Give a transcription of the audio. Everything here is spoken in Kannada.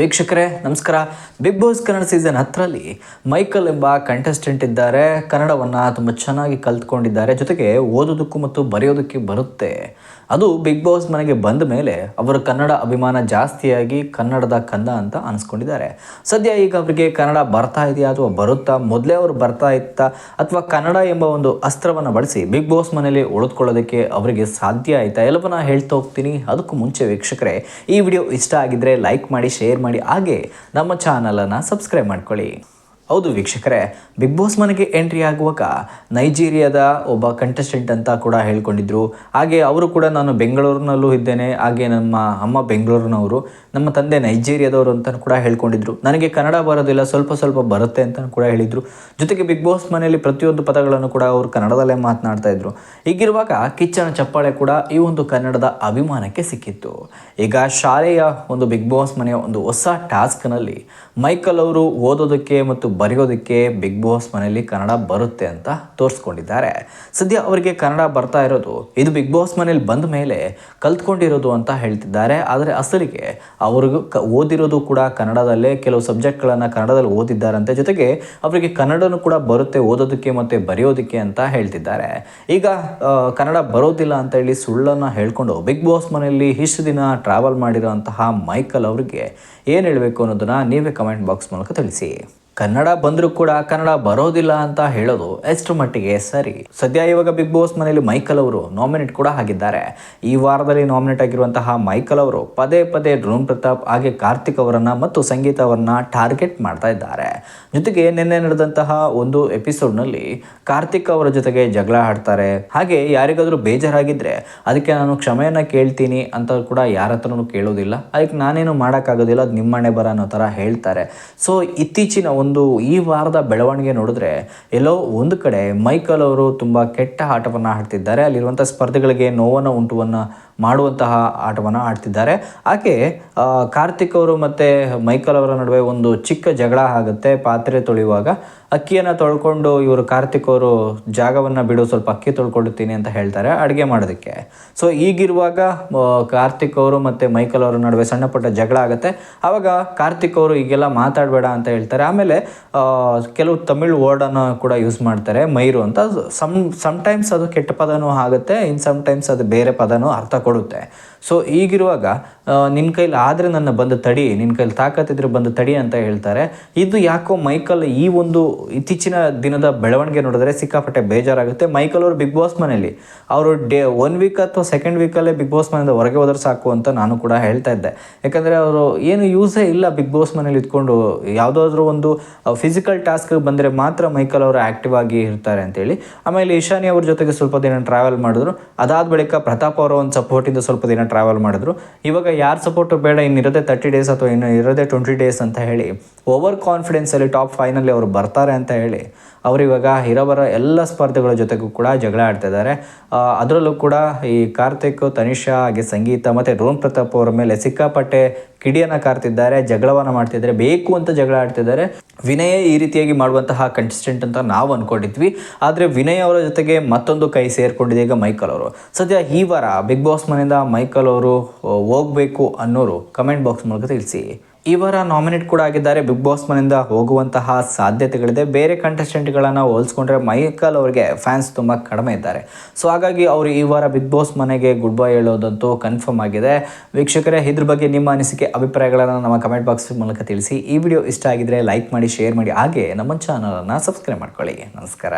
ವೀಕ್ಷಕರೇ, ನಮಸ್ಕಾರ. ಬಿಗ್ ಬಾಸ್ ಕನ್ನಡ ಸೀಸನ್ ಹತ್ತರಲ್ಲಿ ಮೈಕಲ್ ಎಂಬ ಕಂಟೆಸ್ಟೆಂಟ್ ಇದ್ದಾರೆ. ಕನ್ನಡವನ್ನು ತುಂಬ ಚೆನ್ನಾಗಿ ಕಲ್ತ್ಕೊಂಡಿದ್ದಾರೆ. ಜೊತೆಗೆ ಓದೋದಕ್ಕೂ ಮತ್ತು ಬರೆಯೋದಕ್ಕೆ ಬರುತ್ತೆ. ಅದು ಬಿಗ್ ಬಾಸ್ ಮನೆಗೆ ಬಂದ ಮೇಲೆ ಅವರ ಕನ್ನಡ ಅಭಿಮಾನ ಜಾಸ್ತಿಯಾಗಿ ಕನ್ನಡದ ಕಂದ ಅಂತ ಅನಿಸ್ಕೊಂಡಿದ್ದಾರೆ. ಸದ್ಯ ಈಗ ಅವರಿಗೆ ಕನ್ನಡ ಬರ್ತಾ ಇದೆಯಾ ಅಥವಾ ಬರುತ್ತಾ? ಮೊದಲೇ ಅವರು ಬರ್ತಾ ಇತ್ತಾ ಅಥವಾ ಕನ್ನಡ ಎಂಬ ಒಂದು ಅಸ್ತ್ರವನ್ನು ಬಳಸಿ ಬಿಗ್ ಬಾಸ್ ಮನೆಯಲ್ಲಿ ಉಳಿದುಕೊಳ್ಳೋದಕ್ಕೆ ಅವರಿಗೆ ಸಾಧ್ಯ ಆಯಿತಾ? ಎಲ್ಲವನ್ನ ಹೇಳ್ತಾ ಹೋಗ್ತೀನಿ. ಅದಕ್ಕೂ ಮುಂಚೆ ವೀಕ್ಷಕರೇ, ಈ ವಿಡಿಯೋ ಇಷ್ಟ ಆಗಿದ್ದರೆ ಲೈಕ್ ಮಾಡಿ ಶೇರ್ ಮಾಡಿ ಹಾಗೆ ನಮ್ಮ ಚಾನಲನ್ನು ಸಬ್ಸ್ಕ್ರೈಬ್ ಮಾಡ್ಕೊಳ್ಳಿ. ಹೌದು ವೀಕ್ಷಕರೇ ಬಿಗ್ ಬಾಸ್ ಮನೆಗೆ ಎಂಟ್ರಿ ಆಗುವಾಗ ನೈಜೀರಿಯಾದ ಒಬ್ಬ ಕಂಟೆಸ್ಟೆಂಟ್ ಅಂತ ಕೂಡ ಹೇಳ್ಕೊಂಡಿದ್ರು. ಹಾಗೆ ಅವರು ಕೂಡ ನಾನು ಬೆಂಗಳೂರಿನಲ್ಲೂ ಇದ್ದೇನೆ. ಹಾಗೆ ನಮ್ಮ ಅಮ್ಮ ಬೆಂಗಳೂರಿನವರು, ನಮ್ಮ ತಂದೆ ನೈಜೀರಿಯಾದವರು ಅಂತ ಕೂಡ ಹೇಳ್ಕೊಂಡಿದ್ರು. ನನಗೆ ಕನ್ನಡ ಬರೋದಿಲ್ಲ, ಸ್ವಲ್ಪ ಸ್ವಲ್ಪ ಬರುತ್ತೆ ಅಂತ ಕೂಡ ಹೇಳಿದರು. ಜೊತೆಗೆ ಬಿಗ್ ಬಾಸ್ ಮನೆಯಲ್ಲಿ ಪ್ರತಿಯೊಂದು ಪದಗಳನ್ನು ಕೂಡ ಅವರು ಕನ್ನಡದಲ್ಲೇ ಮಾತನಾಡ್ತಾ ಇದ್ರು. ಹೀಗಿರುವಾಗ ಕಿಚ್ಚನ ಚಪ್ಪಾಳೆ ಕೂಡ ಈ ಒಂದು ಕನ್ನಡದ ಅಭಿಮಾನಕ್ಕೆ ಸಿಕ್ಕಿತ್ತು. ಈಗ ಶಾಲೆಯ ಒಂದು ಬಿಗ್ ಬಾಸ್ ಮನೆಯ ಒಂದು ಹೊಸ ಟಾಸ್ಕ್ನಲ್ಲಿ ಮೈಕಲ್ ಅವರು ಓದೋದಕ್ಕೆ ಮತ್ತು ಬರೆಯೋದಕ್ಕೆ ಬಿಗ್ ಬಾಸ್ ಮನೆಯಲ್ಲಿ ಕನ್ನಡ ಬರುತ್ತೆ ಅಂತ ತೋರಿಸ್ಕೊಂಡಿದ್ದಾರೆ. ಸದ್ಯ ಅವರಿಗೆ ಕನ್ನಡ ಬರ್ತಾ ಇರೋದು, ಇದು ಬಿಗ್ ಬಾಸ್ ಮನೇಲಿ ಬಂದ ಮೇಲೆ ಕಲ್ತ್ಕೊಂಡಿರೋದು ಅಂತ ಹೇಳ್ತಿದ್ದಾರೆ. ಆದರೆ ಅಸಲಿಗೆ ಅವ್ರಿಗೂ ಕ, ಓದಿರೋದು ಕೂಡ ಕನ್ನಡದಲ್ಲೇ, ಕೆಲವು ಸಬ್ಜೆಕ್ಟ್ಗಳನ್ನು ಕನ್ನಡದಲ್ಲಿ ಓದಿದ್ದಾರಂತೆ ಜೊತೆಗೆ ಅವರಿಗೆ ಕನ್ನಡನೂ ಕೂಡ ಬರುತ್ತೆ ಓದೋದಕ್ಕೆ ಮತ್ತು ಬರೆಯೋದಕ್ಕೆ ಅಂತ ಹೇಳ್ತಿದ್ದಾರೆ. ಈಗ ಕನ್ನಡ ಬರೋದಿಲ್ಲ ಅಂತ ಹೇಳಿ ಸುಳ್ಳನ್ನು ಹೇಳ್ಕೊಂಡು ಬಿಗ್ ಬಾಸ್ ಮನೆಯಲ್ಲಿ ಇಷ್ಟು ದಿನ ಟ್ರಾವೆಲ್ ಮಾಡಿರೋಂತಹ ಮೈಕಲ್ ಅವರಿಗೆ ಏನು ಹೇಳಬೇಕು ಅನ್ನೋದನ್ನು ನೀವೇ ಕಮೆಂಟ್ ಬಾಕ್ಸ್ ಮೂಲಕ ತಿಳಿಸಿ. ಕನ್ನಡ ಬಂದರೂ ಕೂಡ ಕನ್ನಡ ಬರೋದಿಲ್ಲ ಅಂತ ಹೇಳೋದು ಎಷ್ಟು ಮಟ್ಟಿಗೆ ಸರಿ. ಸದ್ಯ ಇವಾಗ ಬಿಗ್ ಬಾಸ್ ಮನೆಯಲ್ಲಿ ಮೈಕಲ್ ಅವರು ನಾಮಿನೇಟ್ ಕೂಡ ಆಗಿದ್ದಾರೆ. ಈ ವಾರದಲ್ಲಿ ನಾಮಿನೇಟ್ ಆಗಿರುವಂತಹ ಮೈಕಲ್ ಅವರು ಪದೇ ಪದೇ ಡ್ರೋನ್ ಪ್ರತಾಪ್, ಹಾಗೆ ಕಾರ್ತಿಕ್ ಅವರನ್ನ ಮತ್ತು ಸಂಗೀತ ಅವರನ್ನ ಟಾರ್ಗೆಟ್ ಮಾಡ್ತಾ ಇದ್ದಾರೆ. ಜೊತೆಗೆ ನಿನ್ನೆ ನಡೆದಂತಹ ಒಂದು ಎಪಿಸೋಡ್ನಲ್ಲಿ ಕಾರ್ತಿಕ್ ಅವರ ಜೊತೆಗೆ ಜಗಳ ಆಡ್ತಾರೆ. ಹಾಗೆ ಯಾರಿಗಾದರೂ ಬೇಜಾರಾಗಿದ್ರೆ ಅದಕ್ಕೆ ನಾನು ಕ್ಷಮೆಯನ್ನ ಕೇಳ್ತೀನಿ ಅಂತ ಕೂಡ ಯಾರ ಹತ್ರನೂ ಕೇಳೋದಿಲ್ಲ. ಅದಕ್ಕೆ ನಾನೇನು ಮಾಡೋಕ್ಕಾಗೋದಿಲ್ಲ, ಅದು ನಿಮ್ಮನೆ ಬರ ಅನ್ನೋ ಥರ ಹೇಳ್ತಾರೆ. ಸೊ ಇತ್ತೀಚಿನ ಒಂದು ಈ ವಾರದ ಬೆಳವಣಿಗೆ ನೋಡಿದ್ರೆ ಎಲ್ಲೋ ಒಂದು ಕಡೆ ಮೈಕಲ್ ಅವರು ತುಂಬ ಕೆಟ್ಟ ಆಟವನ್ನು ಆಡ್ತಿದ್ದಾರೆ. ಅಲ್ಲಿರುವಂಥ ಸ್ಪರ್ಧೆಗಳಿಗೆ ನೋವನ್ನು ಉಂಟುವನ್ನು ಮಾಡುವಂತಹ ಆಟವನ್ನು ಆಡ್ತಿದ್ದಾರೆ. ಹಾಗೆ ಆ, ಕಾರ್ತಿಕ್ ಅವರು ಮತ್ತು ಮೈಕಲ್ ಅವರ ನಡುವೆ ಒಂದು ಚಿಕ್ಕ ಜಗಳ ಆಗುತ್ತೆ ಪಾತ್ರೆ ತೊಳೆಯುವಾಗ. ಅಕ್ಕಿಯನ್ನು ತೊಳ್ಕೊಂಡು ಇವರು ಕಾರ್ತಿಕ್ ಅವರು ಜಾಗವನ್ನು ಬಿಡು ಸ್ವಲ್ಪ ಅಕ್ಕಿ ತೊಳ್ಕೊಳ್ತೀನಿ ಅಂತ ಹೇಳ್ತಾರೆ ಅಡುಗೆ ಮಾಡೋದಕ್ಕೆ. ಸೊ ಈಗಿರುವಾಗ ಕಾರ್ತಿಕ್ ಅವರು ಮತ್ತು ಮೈಕಲ್ ಅವರ ನಡುವೆ ಸಣ್ಣ ಪುಟ್ಟ ಜಗಳ ಆಗುತ್ತೆ. ಆವಾಗ ಕಾರ್ತಿಕ್ ಅವರು ಈಗೆಲ್ಲ ಮಾತಾಡಬೇಡ ಅಂತ ಹೇಳ್ತಾರೆ. ಆಮೇಲೆ ಕೆಲವು ತಮಿಳ್ ವರ್ಡನ್ನು ಕೂಡ ಯೂಸ್ ಮಾಡ್ತಾರೆ ಮೈರು ಅಂತ. ಸಮ್ ಸಮ್ಟೈಮ್ಸ್ ಅದು ಕೆಟ್ಟ ಪದನೂ ಆಗುತ್ತೆ ಇನ್ ಸಮ್ಟೈಮ್ಸ್ ಅದು ಬೇರೆ ಪದನೂ ಅರ್ಥ ಕೊಡುತ್ತೆ. ಸೊ ಈಗಿರುವಾಗ ನಿನ್ನ ಕೈಲಿ ಆದರೆ ನನ್ನ ಬಂದು ತಡಿ ನಿನ್ನ ಕೈಲಿ ತಾಕತ್ತಿದ್ರೆ ಬಂದು ತಡಿ ಅಂತ ಹೇಳ್ತಾರೆ. ಇದು ಯಾಕೋ ಮೈಕಲ್ ಈ ಒಂದು ಇತ್ತೀಚಿನ ದಿನದ ಬೆಳವಣಿಗೆ ನೋಡಿದ್ರೆ ಸಿಕ್ಕಾಪಟ್ಟೆ ಬೇಜಾರಾಗುತ್ತೆ. ಮೈಕಲ್ ಅವರು ಬಿಗ್ ಬಾಸ್ ಮನೆಯಲ್ಲಿ. ಅವರು ಡೇ ಒನ್ ವೀಕ್ ಅಥವಾ ಸೆಕೆಂಡ್ ವೀಕಲ್ಲೇ ಬಿಗ್ ಬಾಸ್ ಮನೆಯಿಂದ ಹೊರಗೆ ಹೋದ್ರೆ ಸಾಕು ಅಂತ ನಾನು ಕೂಡ ಹೇಳ್ತಾ ಇದ್ದೆ. ಯಾಕಂದರೆ ಅವರು ಏನು ಯೂಸೇ ಇಲ್ಲ ಬಿಗ್ ಬಾಸ್ ಮನೇಲಿ ಇದ್ಕೊಂಡು. ಯಾವುದಾದ್ರೂ ಒಂದು ಫಿಸಿಕಲ್ ಟಾಸ್ಕ್ ಬಂದರೆ ಮಾತ್ರ ಮೈಕಲ್ ಅವರು ಆ್ಯಕ್ಟಿವ್ ಆಗಿ ಇರ್ತಾರೆ ಅಂತೇಳಿ. ಆಮೇಲೆ ಈಶಾನಿ ಅವ್ರ ಜೊತೆಗೆ ಸ್ವಲ್ಪ ದಿನ ಟ್ರಾವೆಲ್ ಮಾಡಿದ್ರು. ಅದಾದ ಬಳಿಕ ಪ್ರತಾಪ್ ಅವರ ಒಂದು ಸಪೋರ್ಟಿಂದ ಸ್ವಲ್ಪ ದಿನ ಟ್ರಾವೆಲ್ ಮಾಡಿದ್ರು. ಇವಾಗ ಯಾರು ಸಪೋರ್ಟು ಬೇಡ ಇನ್ನಿರೋದೇ ತರ್ಟಿ ಡೇಸ್ ಅಥವಾ ಇನ್ನು ಇರೋದೇ ಟ್ವೆಂಟಿ ಡೇಸ್ ಅಂತ ಹೇಳಿ ಓವರ್ ಕಾನ್ಫಿಡೆನ್ಸಲ್ಲಿ ಟಾಪ್ ಫೈನಲ್ಲಿ ಅವರು ಬರ್ತಾರೆ ಅಂತ ಹೇಳಿ ಅವರು ಇವಾಗ ಹಿರವರ ಎಲ್ಲ ಸ್ಪರ್ಧೆಗಳ ಜೊತೆಗೂ ಕೂಡ ಜಗಳ ಆಡ್ತಾ ಇದ್ದಾರೆ. ಆ, ಅದರಲ್ಲೂ ಕೂಡ ಈ ಕಾರ್ತಿಕ್ ತನಿಷಾ ಹಾಗೆ ಸಂಗೀತ ಮತ್ತು ರೋಮ್ ಪ್ರತಾಪ್ ಅವರ ಮೇಲೆ ಸಿಕ್ಕಾಪಟ್ಟೆ ಕಿಡಿಯನ್ನು ಕಾರ್ತಿದ್ದಾರೆ ಜಗಳವನ್ನು ಮಾಡ್ತಿದ್ದಾರೆ ಬೇಕು ಅಂತ ಜಗಳ ಆಡ್ತಿದ್ದಾರೆ ವಿನಯ ಈ ರೀತಿಯಾಗಿ ಮಾಡುವಂತಹ ಕಂಟೆಸ್ಟೆಂಟ್ ಅಂತ ನಾವು ಅಂದ್ಕೊಂಡಿದ್ವಿ ಆದರೆ ವಿನಯ್ ಅವರ ಜೊತೆಗೆ ಮತ್ತೊಂದು ಕೈ ಸೇರಿಕೊಂಡಿದೆ ಈಗ ಮೈಕಲ್ ಅವರು. ಸದ್ಯ ಈ ವಾರ ಬಿಗ್ ಬಾಸ್ ಮನೆಯಿಂದ ಮೈಕಲ್ ಅವರು ಹೋಗಬೇಕು ಅನ್ನೋರು ಕಮೆಂಟ್ ಬಾಕ್ಸ್ ಮೂಲಕ ತಿಳಿಸಿ. ಈ ವಾರ ನಾಮಿನೇಟ್ ಕೂಡ ಆಗಿದ್ದಾರೆ. ಬಿಗ್ ಬಾಸ್ ಮನೆಯಿಂದ ಹೋಗುವಂತಹ ಸಾಧ್ಯತೆಗಳಿದೆ. ಬೇರೆ ಕಂಟೆಸ್ಟೆಂಟ್ಗಳನ್ನು ಹೋಲಿಸ್ಕೊಂಡ್ರೆ ಮೈಕಲ್ ಅವರಿಗೆ ಫ್ಯಾನ್ಸ್ ತುಂಬ ಕಡಿಮೆ ಇದ್ದಾರೆ. ಸೊ ಹಾಗಾಗಿ ಅವರು ಈ ವಾರ ಬಿಗ್ ಬಾಸ್ ಮನೆಗೆ ಗುಡ್ ಬೈ ಹೇಳೋದಂತೂ ಕನ್ಫರ್ಮ್ ಆಗಿದೆ. ವೀಕ್ಷಕರೇ, ಇದ್ರ ಬಗ್ಗೆ ನಿಮ್ಮ ಅನಿಸಿಕೆ, ಅಭಿಪ್ರಾಯಗಳನ್ನು ನಮ್ಮ ಕಮೆಂಟ್ ಬಾಕ್ಸ್ ಮೂಲಕ ತಿಳಿಸಿ. ಈ ವಿಡಿಯೋ ಇಷ್ಟ ಆಗಿದ್ರೆ ಲೈಕ್ ಮಾಡಿ ಶೇರ್ ಮಾಡಿ. ಹಾಗೆ ನಮ್ಮ ಚಾನಲನ್ನು ಸಬ್ಸ್ಕ್ರೈಬ್ ಮಾಡ್ಕೊಳ್ಳಿ. ನಮಸ್ಕಾರ.